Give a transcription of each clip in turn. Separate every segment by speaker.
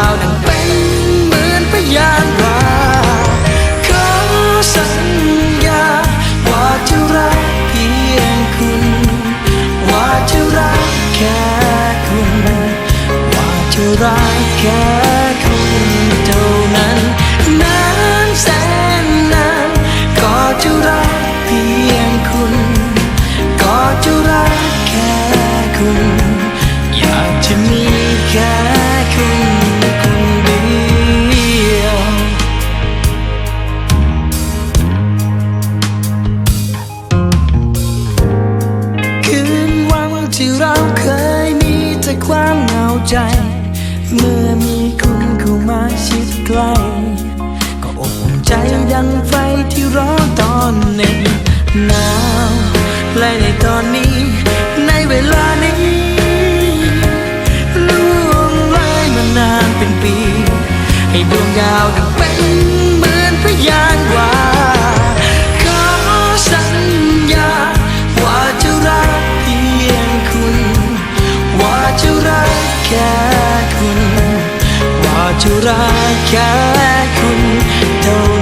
Speaker 1: าวดังเป็นเหมือนพยานว่าขอสัญญา ว่าจะรักเพียงคุณ ว่าจะรักแค่คุณ ว่าจะรักแค่ ใจ เมื่อมีคุณเข้ามาชิดใกล้ก็อบอุ่นใจดังไฟที่ร้อนตอนหน็บหนาวและในตอนนี้ ในเวลานี้ล่วงเลยมานานเป็นปี ให้ดวงดาวดังเป็นเหมือนพยาน คุณ ว่าจะรักแค่คุณเท่า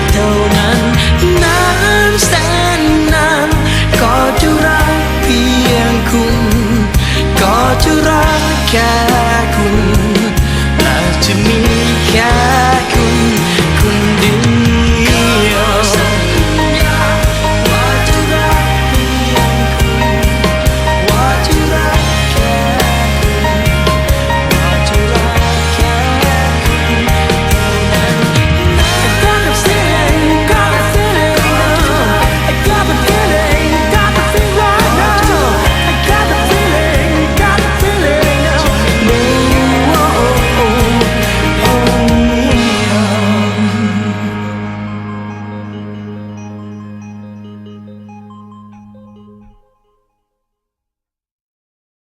Speaker 1: 客